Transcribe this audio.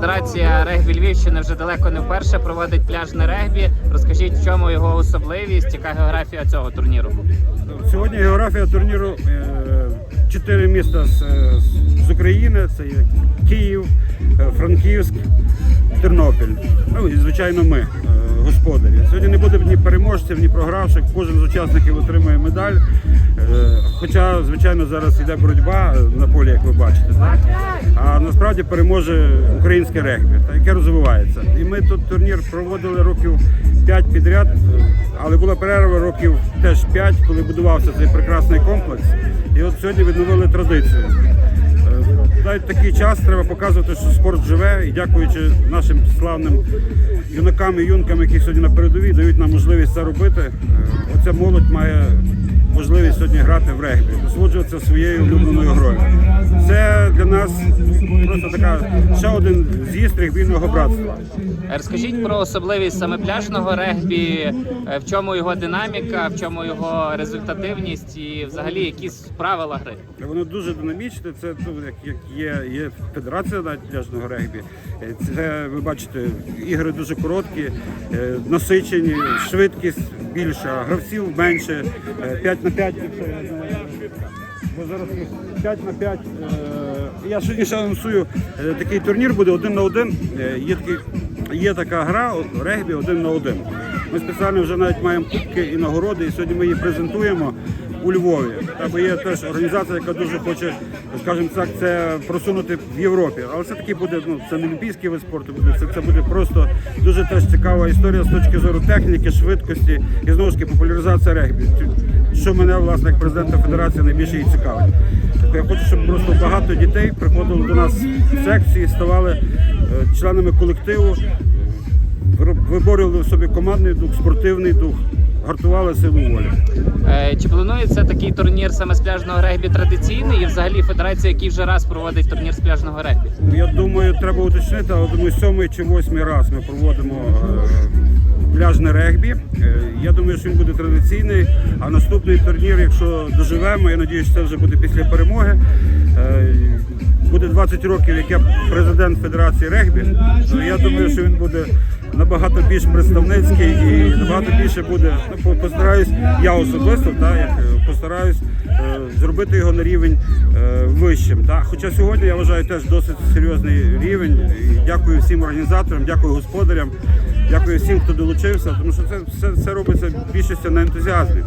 Федерація регбі Львівщини вже далеко не вперше проводить пляжне регбі. Розкажіть, в чому його особливість, яка географія цього турніру? Сьогодні географія турніру е, чотири міста з, е, України. Це Київ, е, Франківськ, Тернопіль. Ну і звичайно, ми, господарі. Сьогодні не буде ні переможців, ні програвших. Кожен з учасників отримує медаль. Хоча, звичайно, зараз йде боротьба на полі, як ви бачите. Так? Насправді переможе українське регбі, яке розвивається. І ми тут турнір проводили років 5 підряд, але була перерва років теж 5, коли будувався цей прекрасний комплекс. І от сьогодні відновили традицію. Е, Навіть такий час треба показувати, що спорт живе, і дякуючи нашим славним юнакам і юнкам, які сьогодні на передовій дають нам можливість це робити. Е, Оця молодь має можливість сьогодні грати в регбі, насолоджуватися своєю улюбленою грою. Це для нас просто така ще один з'їзд регбійного братства. Розкажіть про особливість саме пляжного регбі, е, в чому його динаміка, в чому його результативність і взагалі якісь правила гри. Воно дуже динамічне. Це ну, як, як є, є федерація навіть пляжного регбі. Е, Це ви бачите, ігри дуже короткі, е, насичені, швидкість більша, гравців менше, 5 на 5. Бо зараз 5 на 5. Я сьогодні ще анонсую е, такий турнір буде один на один. Е, Є, такий, є така гра регбі один на один. Ми спеціально вже навіть маємо кубки і нагороди, і сьогодні ми її презентуємо у Львові. Там є теж організація, яка дуже хоче, скажімо так, це просунути в Європі. Але це таки буде, ну це не олімпійський вид спорту, буде це, це буде просто дуже теж цікава історія з точки зору техніки, швидкості і знову ж таки популяризація регбі. Що мене, власне, як президента федерації найбільше і цікавить. Тобто я хочу, щоб просто багато дітей приходили до нас в секції, ставали е, членами колективу, виборювали в собі командний дух, спортивний дух, гартували силу волі. Е, Чи планується такий турнір саме з пляжного регбі традиційний і взагалі федерація, який вже раз проводить турнір з пляжного регбі? Я думаю, треба уточнити, але думаю, сьомий чи восьмий раз ми проводимо е, пляжне регбі. Е, Я думаю, що він буде традиційний. А наступний турнір, якщо доживемо, я сподіваюся, що це вже буде після перемоги. Е, Буде 20 років, як я президент Федерації регбі. Ну, Я думаю, що він буде набагато більш представницький і набагато більше буде. Ну, постараюсь, я особисто, так, як е, постараюсь зробити його на рівень вищим. Так. Хоча сьогодні я вважаю теж досить серйозний рівень. І дякую всім організаторам, дякую господарям, дякую всім, хто долучився, тому що це все, все робиться більшістю на ентузіазмі.